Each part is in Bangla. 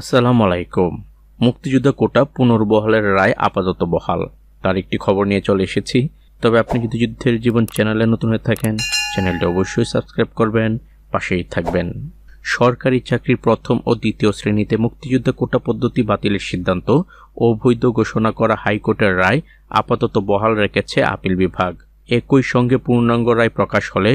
আসসালামু আলাইকুম। মুক্তিযোদ্ধা কোটা পুনর্বহালের রায় আপাতত বহাল। তার একটি খবর নিয়ে চলে এসেছি। তবে আপনি যদি যুদ্ধের জীবন চ্যানেলে নতুন হয়ে থাকেন, চ্যানেলটি অবশ্যই সাবস্ক্রাইব করবেন, পাশেই থাকবেন। সরকারি চাকরির প্রথম ও দ্বিতীয় শ্রেণীতে মুক্তিযোদ্ধা কোটা পদ্ধতি বাতিলের সিদ্ধান্ত অবৈধ ঘোষণা করা হাইকোর্টের রায় আপাতত বহাল রেখেছে আপিল বিভাগ। একই সঙ্গে পূর্ণাঙ্গ রায় প্রকাশ হলে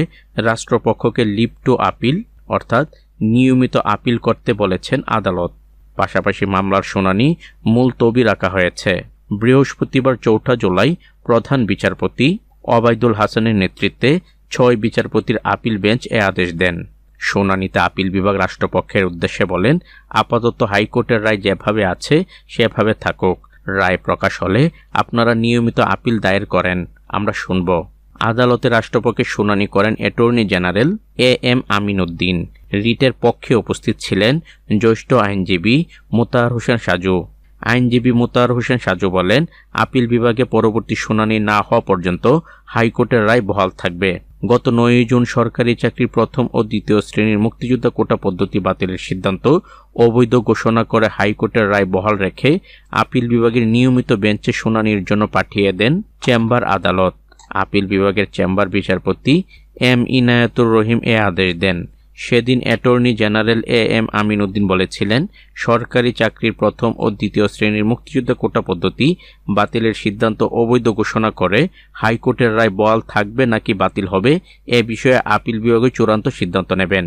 রাষ্ট্রপক্ষকে লিভ টু আপিল, অর্থাৎ নিয়মিত আপিল করতে বলেছেন আদালত। পাশাপাশি মামলার শুনানি মুলতবি রাখা হয়েছে। বৃহস্পতিবার চৌঠা জুলাই প্রধান বিচারপতি অবায়দুল হাসানের নেতৃত্বে ছয় বিচারপতির আপিল বেঞ্চ এ আদেশ দেন। শুনানিতে আপিল বিভাগ রাষ্ট্রপক্ষের উদ্দেশ্যে বলেন, আপাতত হাইকোর্টের রায় যেভাবে আছে, সেভাবে থাকুক। রায় প্রকাশ হলে আপনারা নিয়মিত আপিল দায়ের করেন। আমরা শুনব। আদালতে রাষ্ট্রপক্ষে শুনানি করেন attorney general A M Amin Uddin রিটের পক্ষে উপস্থিত ছিলেন জ্যেষ্ঠ আইনজীবী মোতাহার হোসেন সাজু। আইনজীবী মোতাহার হোসেন সাজু বলেন, আপিল বিভাগে পরবর্তী শুনানি না হওয়া পর্যন্ত হাইকোর্টের রায় বহাল থাকবে। গত নয় জুন সরকারি চাকরির প্রথম ও দ্বিতীয় শ্রেণির মুক্তিযোদ্ধা কোটা পদ্ধতি বাতিলের সিদ্ধান্ত অবৈধ ঘোষণা করে হাইকোর্টের রায় বহাল রেখে আপিল বিভাগের নিয়মিত বেঞ্চে শুনানির জন্য পাঠিয়ে দেন চেম্বার আদালত। আপিল বিভাগের চেম্বার বিচারপতি এম ইনায়াতুর রহিম এ আদেশ দেন। সেদিন attorney general A M Amin Uddin বলেছিলেন, সরকারি চাকরির প্রথম ও দ্বিতীয় শ্রেণির মুক্তিযুদ্ধ কোটা পদ্ধতি বাতিলের সিদ্ধান্ত অবৈধ ঘোষণা করে হাইকোর্টের রায় বল থাকবে নাকি বাতিল হবে এ বিষয়ে আপিল বিভাগে চূড়ান্ত সিদ্ধান্ত নেবেন।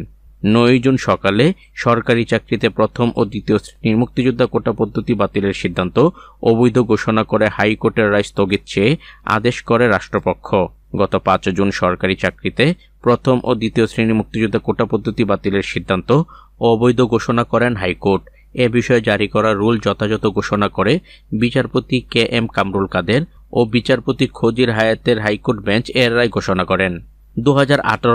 নয় জুন সকালে সরকারি চাকরিতে প্রথম ও দ্বিতীয় শ্রেণির মুক্তিযোদ্ধা কোটা পদ্ধতি বাতিলের সিদ্ধান্ত অবৈধ ঘোষণা করে হাইকোর্টের রায় স্থগিত চেয়ে আদেশ করে রাষ্ট্রপক্ষ। গত পাঁচ জুন সরকারি চাকরিতে প্রথম ও দ্বিতীয় শ্রেণির মুক্তিযোদ্ধা কোটা পদ্ধতি বাতিলের সিদ্ধান্ত অবৈধ ঘোষণা করেন হাইকোর্ট। এ বিষয়ে জারি করা রুল যথাযথ ঘোষণা করে বিচারপতি কে এম কামরুল কাদের ও বিচারপতি খজির হায়াতের হাইকোর্ট বেঞ্চ এর রায় ঘোষণা করেন। দু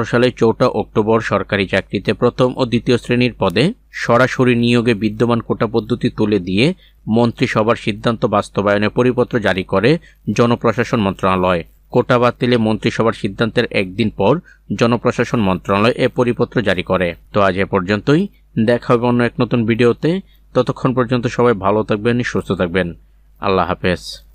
সালের চৌঠা অক্টোবর সরকারি চাকরিতে প্রথম ও দ্বিতীয় শ্রেণির পদে সরাসরি নিয়োগে বিদ্যমান কোটা পদ্ধতি তুলে দিয়ে মন্ত্রিসভার সিদ্ধান্ত বাস্তবায়নে পরিপত্র জারি করে জনপ্রশাসন মন্ত্রণালয়। কোটা বাতিলে মন্ত্রিসভার সিদ্ধান্তের একদিন পর জনপ্রশাসন মন্ত্রণালয় এ পরিপত্র জারি করে। তো আজ এ পর্যন্তই। দেখা হবে অন্য এক নতুন ভিডিওতে। ততক্ষণ পর্যন্ত সবাই ভালো থাকবেন, সুস্থ থাকবেন। আল্লাহ হাফেজ।